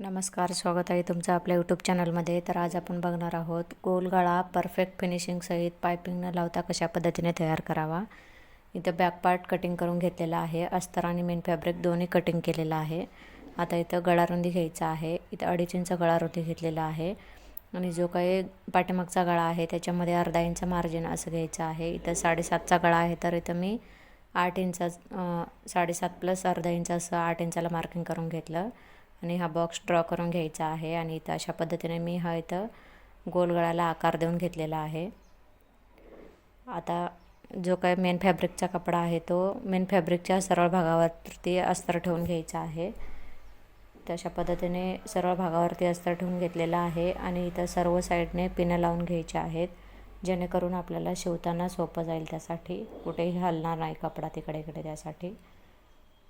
नमस्कार स्वागत आहे तुमचं आपल्या यूट्यूब चॅनलमध्ये तर आज आपण बघणार आहोत गोल गळा परफेक्ट फिनिशिंगसहित पायपिंग न लावता कशा पद्धतीने तयार करावा. इथं बॅक पार्ट कटिंग करून घेतलेला आहे. अस्तर आणि मेन फॅब्रिक दोन्ही कटिंग केलेलं आहे. आता इथं गळारुंदी घ्यायचा आहे. इथं अडीच इंच गळारुंदी घेतलेला आहे. आणि जो काही पाठीमागचा गळा आहे त्याच्यामध्ये अर्धा इंच मार्जिन असं घ्यायचं आहे. इथं साडेसातचा गळा आहे तर इथं मी आठ इंचा साडेसात प्लस अर्धा इंच असं आठ इंचाला मार्किंग करून घेतलं. आणि हा बॉक्स ड्रॉ करून घ्यायचा आहे आणि इथं अशा पद्धतीने मी हा इथं गोल गळाला आकार देऊन घेतलेला आहे. आता जो काय मेन फॅब्रिकचा कपडा आहे तो मेन फॅब्रिकच्या सरळ भागावरती अस्तर ठेवून घ्यायचा आहे. तशा पद्धतीने सरळ भागावरती अस्तर ठेवून घेतलेला आहे आणि इथं सर्व साईडने पिनं लावून घ्यायच्या आहेत. जेणेकरून आपल्याला शिवताना सोपं जाईल त्यासाठी. कुठेही हलणार नाही कपडा तिकडे इकडे त्यासाठी.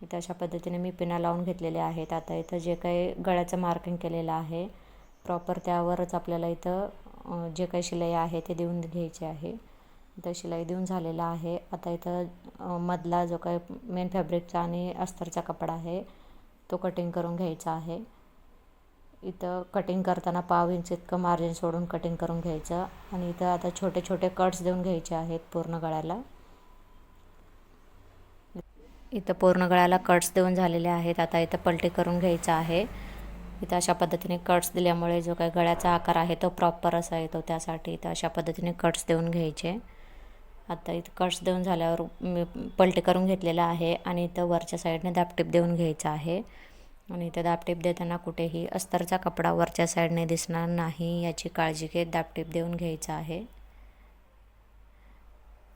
इथं अशा पद्धतीने मी पिना लावून घेतलेले आहेत. आता इथं जे काही गळ्याचं मार्किंग केलेलं आहे प्रॉपर त्यावरच आपल्याला इथं जे काही शिलाई आहे ते देऊन घ्यायचे आहे. इथं शिलाई देऊन झालेला आहे. आता इथं मधला जो काही मेन फॅब्रिकचा आणि अस्तरचा कपडा आहे तो कटिंग करून घ्यायचा आहे. इथं कटिंग करताना पाव इंच इतकं मार्जिन सोडून कटिंग करून घ्यायचं. आणि इथं आता छोटे छोटे कट्स देऊन घ्यायचे आहेत पूर्ण गळ्याला. इथं पूर्ण गळ्याला कट्स देऊन झालेले आहेत. आता इथं पलटी करून घ्यायचं आहे. इथं अशा पद्धतीने कट्स दिल्यामुळे जो काही गळ्याचा आकार आहे तो प्रॉपर असा येतो. त्यासाठी इथं अशा पद्धतीने कट्स देऊन घ्यायचे. आता इथं कट्स देऊन झाल्यावर मी पलटी करून घेतलेला आहे आणि इथं वरच्या साईडने दापटीप देऊन घ्यायचं आहे. आणि इथं दापटीप देताना कुठेही अस्तरचा कपडा वरच्या साईडने दिसणार नाही याची काळजी घेत दापटीप देऊन घ्यायचं आहे.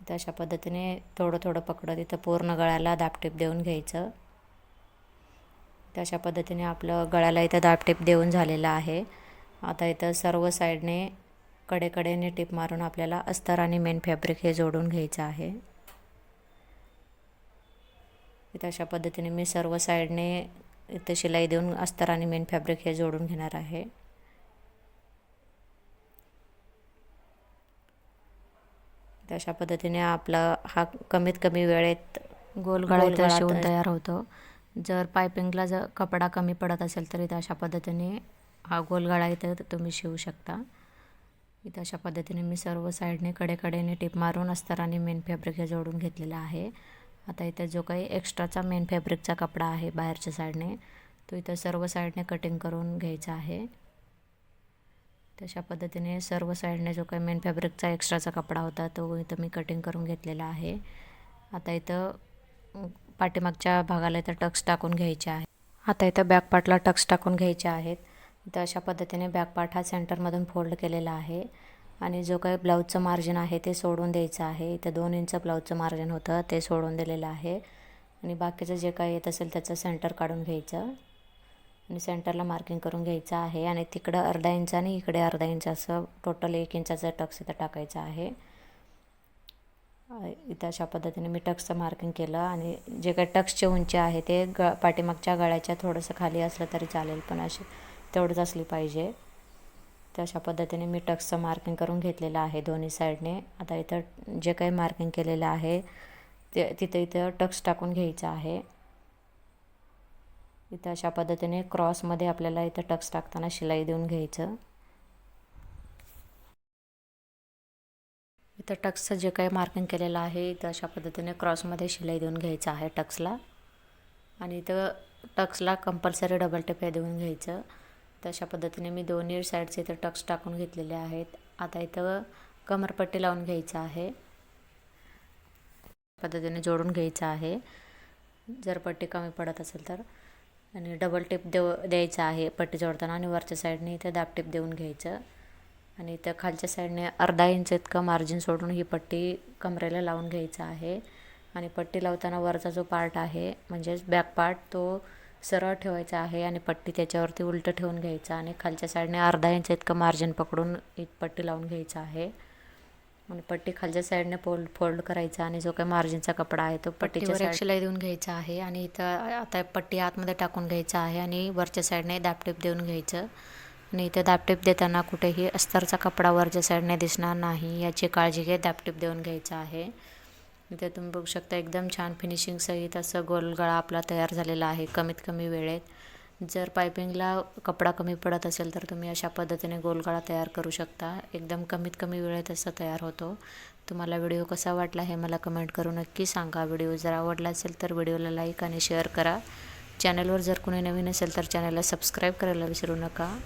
तर अशा पद्धतीने थोडं थोडं पकडत इथं पूर्ण गळ्याला दापटीप देऊन घ्यायचं. तशा पद्धतीने आपलं गळ्याला इथं दापटीप देऊन झालेलं आहे. आता इथं सर्व साईडने कडेकडेने टिप मारून आपल्याला अस्तर आणि मेन फॅब्रिक हे जोडून घ्यायचं आहे. इथं अशा पद्धतीने मी सर्व साईडने इथं शिलाई देऊन अस्तर आणि मेन फॅब्रिक हे जोडून घेणार आहे. अशा पद्धतीने आपला हा कमीत कमी वेळेत गोल गळा शिवून तयार होतो. जर पायपिंगला जर कपडा कमी पडत असेल तर इथं अशा पद्धतीने हा गोल गळा इथं तुम्ही शिवू शकता. इथं अशा पद्धतीने मी सर्व साईडने कडेकडेने टिप मारून अस्तर आणि मेन फॅब्रिक हे जोडून घेतलेला आहे. आता इथं जो काही एक्स्ट्राचा मेन फॅब्रिकचा कपडा आहे बाहेरच्या साईडने तो इथं सर्व साईडने कटिंग करून घ्यायचा आहे. तशा पद्धतीने सर्व साईडने जो काही मेन फॅब्रिकचा एक्स्ट्राचा कपडा होता तो इथं मी कटिंग करून घेतलेला आहे. आता इथं पाठीमागच्या भागाला इथं टक्स टाकून घ्यायचे आहे. आता इथं बॅक पार्टला टक्स टाकून घ्यायचे आहेत. इथं अशा पद्धतीने बॅक पार्ट हा सेंटरमधून फोल्ड केलेला आहे. आणि जो काही ब्लाऊजचं मार्जिन आहे ते सोडून द्यायचं आहे. इथं दोन इंच ब्लाऊजचं मार्जिन होतं ते सोडून दिलेलं आहे. आणि बाकीचं जे काही येत असेल त्याचं सेंटर काढून घ्यायचं. आणि सेंटरला मार्किंग करून घ्यायचं आहे आणि तिकडं अर्धा इंच आणि इकडे अर्धा इंच असं टोटल एक इंचाचं टक्स इथं टाकायचं आहे. इथं अशा पद्धतीने मी टक्सचं मार्किंग केलं आणि जे काही टक्सची उंची आहे ते ग पाठीमागच्या गळ्याच्या थोडंसं खाली असलं तरी चालेल पण अशी तेवढंच असली पाहिजे. तर अशा पद्धतीने मी टक्सचं मार्किंग करून घेतलेलं आहे दोन्ही साईडने. आता इथं जे काही मार्किंग केलेलं आहे ते तिथं इथं टक्स टाकून घ्यायचं आहे. इथं अशा पद्धतीने क्रॉसमध्ये आपल्याला इथं टक्स टाकताना शिलाई देऊन घ्यायचं. इथं टक्सचं जे काही मार्किंग केलेलं आहे इथं अशा पद्धतीने क्रॉसमध्ये शिलाई देऊन घ्यायचं आहे टक्सला. आणि इथं टक्सला कंपल्सरी डबल टेप देऊन घ्यायचं. तर अशा पद्धतीने मी दोन्ही साईडचे इथं टक्स टाकून घेतलेले आहेत. आता इथं कमरपट्टी लावून घ्यायचं आहे. पद्धतीने जोडून घ्यायचं आहे. जर पट्टी कमी पडत असेल तर. आणि डबल टिप देव द्यायचं आहे पट्टी जोडताना आणि वरच्या साईडने इथं दाबटीप देऊन घ्यायचं. आणि इथं खालच्या साईडने अर्धा इंच इतकं मार्जिन सोडून ही पट्टी कमरेला लावून घ्यायचं आहे. आणि पट्टी लावताना वरचा जो पार्ट आहे म्हणजेच बॅक पार्ट तो सरळ ठेवायचा आहे आणि पट्टी त्याच्यावरती उलटं ठेवून घ्यायचं. आणि खालच्या साईडने अर्धा इंच इतकं मार्जिन पकडून एक पट्टी लावून घ्यायचं आहे. आणि पट्टी खालच्या साईडने फोल्ड फोल्ड करायचा आणि जो काही मार्जिनचा कपडा आहे तो पट्टीच्या शिलाई देऊन घ्यायचा आहे आणि इथं आता पट्टी आतमध्ये टाकून घ्यायचा आहे आणि वरच्या साईडने दापटीप देऊन घ्यायचं. आणि इथं दापटीप देताना कुठेही अस्तरचा कपडा वरच्या साईडने दिसणार नाही याची काळजी घेत दापटीप देऊन घ्यायचा आहे. इथे तुम्ही बघू शकता एकदम छान फिनिशिंग सहित असं गोलगळा आपला तयार झालेला आहे कमीत कमी वेळेत. जर पायपिंगला कपडा कमी पडत असेल तर तुम्ही अशा पद्धतीने गोलगळा तयार करू शकता. एकदम कमीत कमी वेळेत असा तयार होतो. तुम्हाला व्हिडिओ कसा वाटला हे मला कमेंट करून नक्की सांगा. व्हिडिओ जर आवडला असेल तर व्हिडिओला लाईक आणि शेअर करा. चॅनलवर जर कोणी नवीन असेल तर चॅनलला सबस्क्राईब करायला विसरू नका.